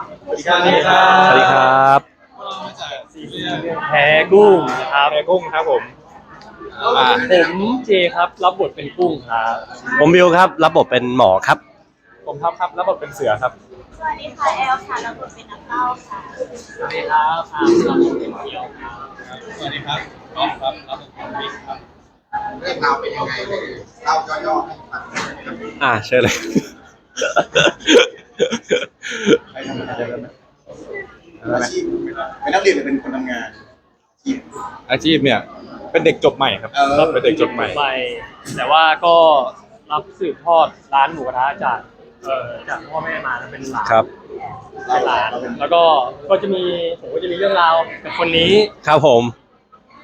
สวัสดีครับ สวัสดีครับเรามาจากซีรีส์เรื่องแพ้กุ้งครับแพรกุ้งครับผมอ่าผมเจครับรับบทเป็นกุ้งครับผมบิวครับรับบทเป็นหมอครับ ผมท็อปครับแล้วบทเป็นเสือครับสวัสดีค่ะแอลค่ะรับบทเป็นน้ำเต้าค่ะสวัสดีครับอาร์มรับบทเป็นเกียวครับสวัสดีครับก๊อฟครับรับบทเป็นบิ๊กครับเรื่องราวเป็นยังไงเลยเล่าย่อๆให้ฟังอ่าเชิญเลย ใครทำงานได้ไหม อาชีพเป็นนักเรียนหรือเป็นคนทำงานอาชีพ อาชีพเนี่ย เป็นเด็กจบใหม่ครับเออรับเป็นเด็กจบใหม่ไปแต่ว่าก็รับสืบทอดร้านหมูกระทะจากเอ่อจากพ่อแม่มาแล้วเป็นหลานครับเป็นหลานแล้วก็ก็จะมีผมก็จะมีเรื่องราวกับคนนี้ครับผม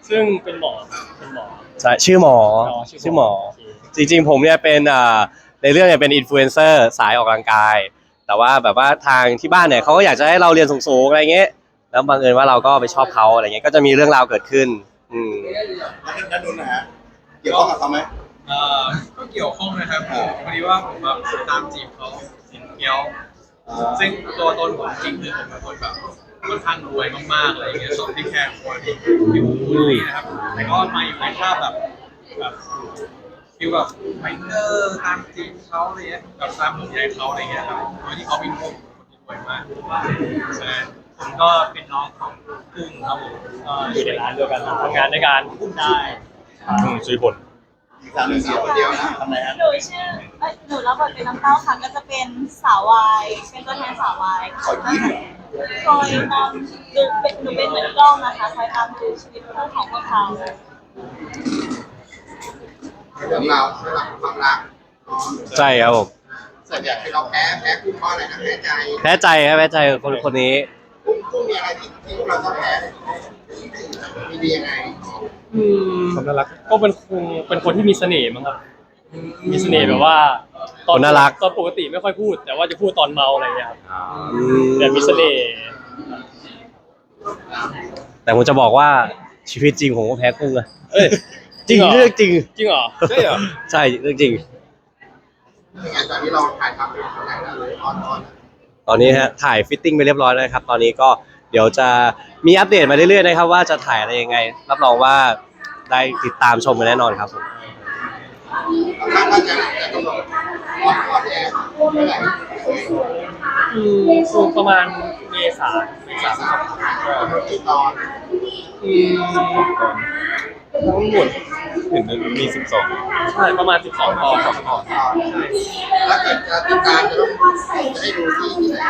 ซึ่งเป็นหมอเป็นหมอ ใช่ชื่อหมออ๋อชื่ชื่ออหหมมออจริงๆ ผมเนี่ยเป็นอ่าในเรื่องเนี่ยเป็นอินฟลูเอนเซอร์สายออกกำลังกาย แต่ว่าแบบว่าทางที่บ้านเนี่ยเขาก็อยากจะให้เราเรียนสูงๆอะไรเงี้ยแล้วบังเอิญว่าเราก็ไปชอบเขาอะไรเงี้ยก็จะมีเรื่องราวเกิดขึ้น อืมนักนักดุนนะฮะเกี่ยวข้องกับเขาไหมเอ่อก็เกี่ยวข้องนะครับพอดีว่าผมแบบตามจีบเขาสินเกียว ซึ่งตัวตนผมจริงคือผมเป็นคนแบบค่อนข้างรวยมากๆอะไรอย่างเงี้ยชอบที่แค่คนที่ผิวอะไรอย่างเงี้ยนะครับแต่ก็มาอยู่ในภาพแบบแบบ ฟิลแบบไมเนอร์ตามจีบเขาอะไรเงี้ยแบบตามห่วงใยเขาอะไรเงี้ยครับโดยที่เขาเป็นคนที่รวยมากใช่ผมก็เป็นน้องของกุ้งครับผมก็อยู่ในร้านเดียวกันทำงานในการกุ้งได้อืมชื่อผลอีกสามสียคนเดียวนะทำไรฮะหนูชื่อเอ้ยหนูรับบทเป็นน้ำเต้าค่ะก็จะเป็นสาววายเป็นตัวแทนสาววายขอยิ้มคอยตามดูเป็นหนูเป็นเหมือนกล้องนะคะคอยตามดูชีวิตของพวกเขา เรื่องราวเรื่องราวของความรักใช่ครับผมส่วนใหญ่ที่เราแพ้แพ้คู่เพราะอะไรนะแพ้ใจแพ้ใจครับแพ้ใจคนคนนี้คู่คู่มีอะไรที่ที่พวกเราต้องแพ้มีดียังไงอืมความน่ารักก็เป็นคงเป็นคนที่มีเสน่ห์มั้งครับ มีเสน่ห์แบบว่าตคนน่ารัก ตอนปกติไม่ค่อยพูด แต่ว่าจะพูดตอนเมาอะไรอย่างเงี้ยครับอืมแต่มีเสน่ห์แต่ผมจะบอกว่าชีวิตจริงผมก็แพ้กุ้งอะเอ้ย จริงจริงเหรอ เรื่องจริง จริงเหรอ ใช่เหรอ ใช่เรื่องจริงเป็นไงตอนนี้เราถ่ายทำเป็นคนไหนแล้วเลยออนออนตอนนี้ฮะถ่ายฟิตติ้งไปเรียบร้อยแล้วนะครับ ตอนนี้ก็เดี๋ยวจะมีอัปเดตมาเรื่อยๆนะครับ ว่าจะถ่ายอะไรยังไง รับรองว่าได้ติดตามชมกันแน่นอนครับผมคาดว่าจะจะกำหนดออนออนแอร์เมื่อไหร่อืมช่วงประมาณเมษาเมษาสามกำหนดกี่ตอนอืมทั้งหมด เห็นมีสิบสองใช่ประมาณ12ตอนตอนถ้าเกิดจะติดตามจะต้องจะได้ดูที่ที่ไหน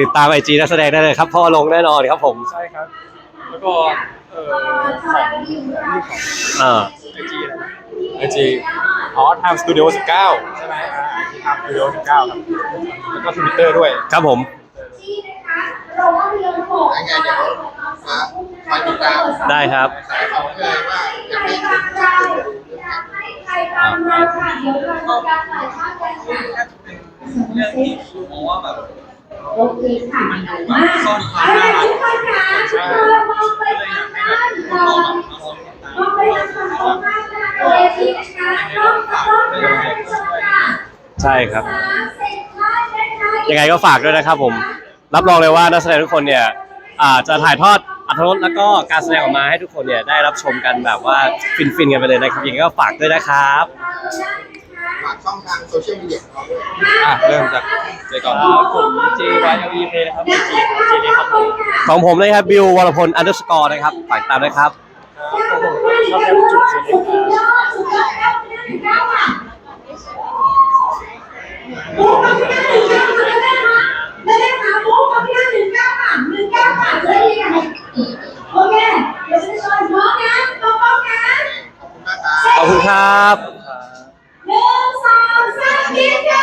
ติดตามไอจีนักแสดงได้เลยครับเพราะว่าลงแน่นอนครับผมใช่ครับ แล้วก็เอ่อของนี่ของอ่าไอจีอะไรนะไอจีอ๋อไทม์สตูดิโอสิบเก้าใช่ไหมอ่าไอจีไทม์สตูดิโอสิบเก้าครับแล้วก็ทวิตเตอร์ด้วยครับผมยังไงเดี๋ยวม อยามได้ครับสายเขาเลยว่าอยากให้คุณเรื่องที่มองว่าแบบโอเคค่ะมาอะไรทุกคนคะมองไปทางด้านมองมองไปทางฝั่งตรงข้ามนะคะเวทีนะคะกล้องต้องนะคะผู้ชมค่ะใช่ครับ ยังไงก็ฝากด้วยนะครับผม รับรองเลยว่านักแสดงทุกคนเนี่ยอ่าจะถ่ายทอด อัธรสแล้วก็การแสดงออกมาให้ทุกคนเนี่ยได้รับชมกันแบบว่าฟินๆกันไปเลยนะครับยังไงก็ฝากด้วยนะครับฝากช่องทางโซเชียลมีเดียของเราด้วยอะเริ่มจากเจก่อนครับผม J Y L E K นะครับไอจีครับเจเลยครับผมของผมเลยครับบิววรพลอันเดอร์สกอร์นะครับฝากตามด้วยครับครับผมชอบแอปจุดเซเล็กครับ ยอมนะพร้อนะขอบคุณครับ หนึ่งสองสามกินค่